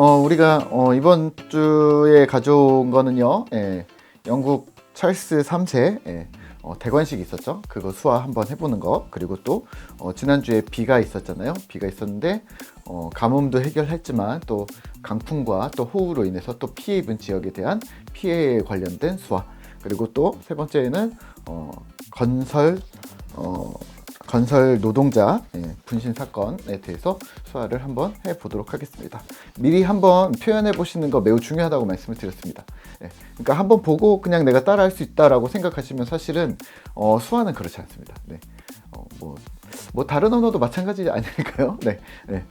어, 우리가 어, 이번 주에 가져온 거는요. 예, 영국 찰스 3세 예, 어, 대관식이 있었죠. 그거 수화 한번 해보는 거. 그리고 또 어, 지난주에 비가 있었잖아요. 비가 있었는데 어, 가뭄도 해결했지만 또 강풍과 또 호우로 인해서 또 피해 입은 지역에 대한 피해에 관련된 수화. 그리고 또 세 번째는 어, 건설 어, 건설 노동자 예, 분신 사건에 대해서 수화를 한번 해보도록 하겠습니다. 미리 한번 표현해 보시는 거 매우 중요하다고 말씀을 드렸습니다. 예, 그러니까 한번 보고 그냥 내가 따라할 수 있다라고 생각하시면 사실은 어, 수화는 그렇지 않습니다. 네. 어, 뭐, 뭐 다른 언어도 마찬가지 아닐까요? 네. 네.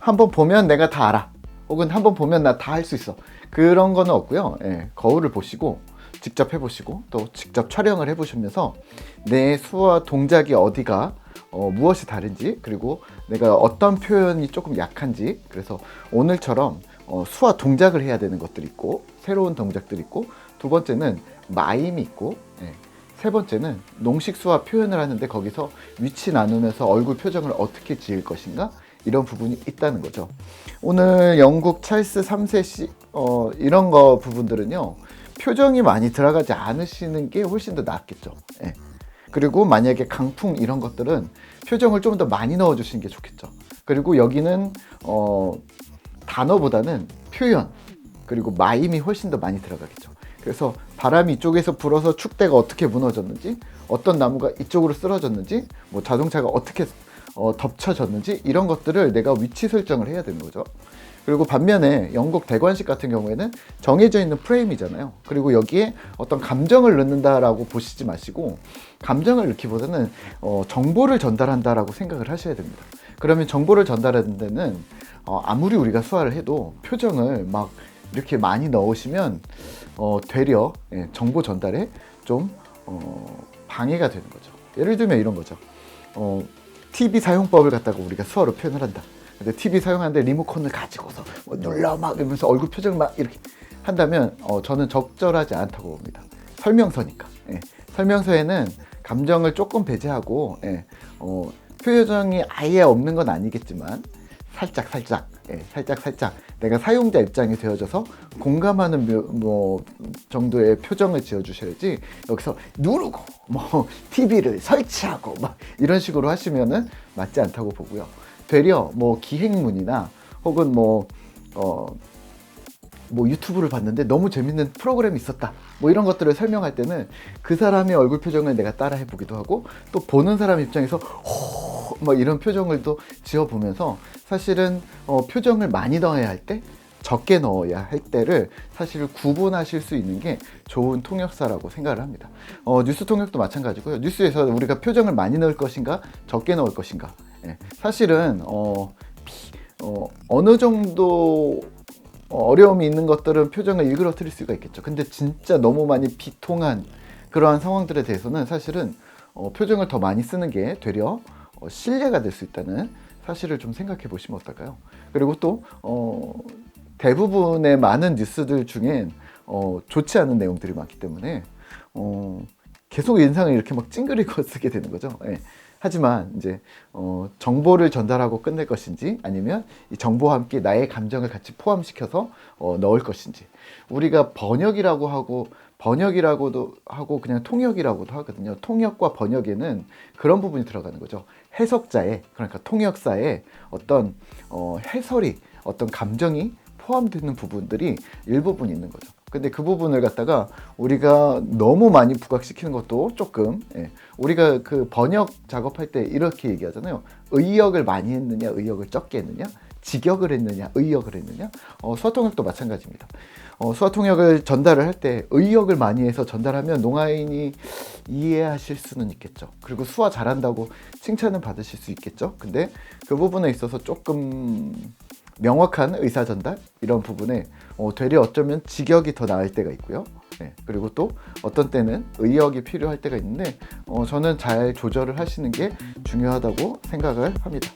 한번 보면 내가 다 알아. 혹은 한번 보면 나 다 할 수 있어. 그런 거는 없고요. 예, 거울을 보시고 직접 해보시고 또 직접 촬영을 해보시면서 내 수와 동작이 어디가 어, 무엇이 다른지 그리고 내가 어떤 표현이 조금 약한지 그래서 오늘처럼 어, 수와 동작을 해야 되는 것들이 있고 새로운 동작들이 있고 두 번째는 마임이 있고 예, 세 번째는 농식 수와 표현을 하는데 거기서 위치 나누면서 얼굴 표정을 어떻게 지을 것인가 이런 부분이 있다는 거죠. 오늘 영국 찰스 3세 씨 어, 이런 거 부분들은요 표정이 많이 들어가지 않으시는 게 훨씬 더 낫겠죠. 예. 그리고 만약에 강풍 이런 것들은 표정을 좀 더 많이 넣어 주시는 게 좋겠죠. 그리고 여기는 어, 단어보다는 표현 그리고 마임이 훨씬 더 많이 들어가겠죠. 그래서 바람이 이쪽에서 불어서 축대가 어떻게 무너졌는지, 어떤 나무가 이쪽으로 쓰러졌는지, 뭐 자동차가 어떻게 어, 덮쳐졌는지 이런 것들을 내가 위치 설정을 해야 되는 거죠. 그리고 반면에 영국 대관식 같은 경우에는 정해져 있는 프레임이잖아요. 그리고 여기에 어떤 감정을 넣는다라고 보시지 마시고 감정을 넣기보다는 어, 정보를 전달한다라고 생각을 하셔야 됩니다. 그러면 정보를 전달하는 데는 어, 아무리 우리가 수화를 해도 표정을 막 이렇게 많이 넣으시면 어, 되려 예, 정보 전달에 좀 어, 방해가 되는 거죠. 예를 들면 이런 거죠. 어, TV 사용법을 갖다가 우리가 수화로 표현을 한다. 근데 TV 사용하는데 리모컨을 가지고서 뭐 눌러 막 이러면서 얼굴 표정 막 이렇게 한다면 어, 저는 적절하지 않다고 봅니다. 설명서니까. 예. 설명서에는 감정을 조금 배제하고 예. 어, 표정이 아예 없는 건 아니겠지만 살짝 살짝 예, 살짝 살짝 내가 사용자 입장이 되어져서 공감하는 묘, 뭐 정도의 표정을 지어 주셔야지 여기서 누르고 뭐 TV를 설치하고 막 이런 식으로 하시면은 맞지 않다고 보고요. 되려 뭐 기행문이나 혹은 뭐 어, 뭐 유튜브를 봤는데 너무 재밌는 프로그램이 있었다. 뭐 이런 것들을 설명할 때는 그 사람의 얼굴 표정을 내가 따라 해보기도 하고 또 보는 사람 입장에서 호, 뭐 이런 표정을 또 지어보면서 사실은 어, 표정을 많이 넣어야 할 때 적게 넣어야 할 때를 사실 구분하실 수 있는 게 좋은 통역사라고 생각을 합니다. 어, 뉴스 통역도 마찬가지고요. 뉴스에서 우리가 표정을 많이 넣을 것인가 적게 넣을 것인가. 예, 사실은 어, 피, 어, 어느 정도 어, 어려움이 있는 것들은 표정을 일그러뜨릴 수가 있겠죠. 근데 진짜 너무 많이 비통한 그러한 상황들에 대해서는 사실은 어, 표정을 더 많이 쓰는 게 되려 어, 신뢰가 될 수 있다는 사실을 좀 생각해 보시면 어떨까요? 그리고 또 어, 대부분의 많은 뉴스들 중엔 어, 좋지 않은 내용들이 많기 때문에 어, 계속 인상을 이렇게 막 찡그리고 쓰게 되는 거죠. 예. 하지만 이제 어, 정보를 전달하고 끝낼 것인지 아니면 이 정보와 함께 나의 감정을 같이 포함시켜서 어, 넣을 것인지 우리가 번역이라고 하고 번역이라고도 하고 그냥 통역이라고도 하거든요. 통역과 번역에는 그런 부분이 들어가는 거죠. 해석자의 그러니까 통역사의 어떤 어, 해설이 어떤 감정이 포함되는 부분들이 일부분 있는 거죠. 근데 그 부분을 갖다가 우리가 너무 많이 부각시키는 것도 조금 예. 우리가 그 번역 작업할 때 이렇게 얘기하잖아요. 의역을 많이 했느냐, 의역을 적게 했느냐, 직역을 했느냐, 의역을 했느냐. 어, 수화통역도 마찬가지입니다. 어, 수화통역을 전달을 할 때 의역을 많이 해서 전달하면 농아인이 이해하실 수는 있겠죠. 그리고 수화 잘한다고 칭찬을 받으실 수 있겠죠. 근데 그 부분에 있어서 조금 명확한 의사 전달 이런 부분에 어, 되려 어쩌면 직역이 더 나을 때가 있고요. 네, 그리고 또 어떤 때는 의역이 필요할 때가 있는데 어, 저는 잘 조절을 하시는 게 중요하다고 생각을 합니다.